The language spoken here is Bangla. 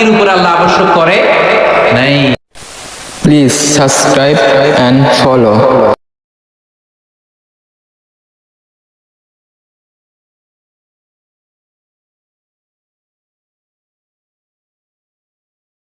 নেওয়া উপর আল্লাহ আবশ্যক করে নাই প্লিজ সাবস্ক্রাইব এন্ড follow.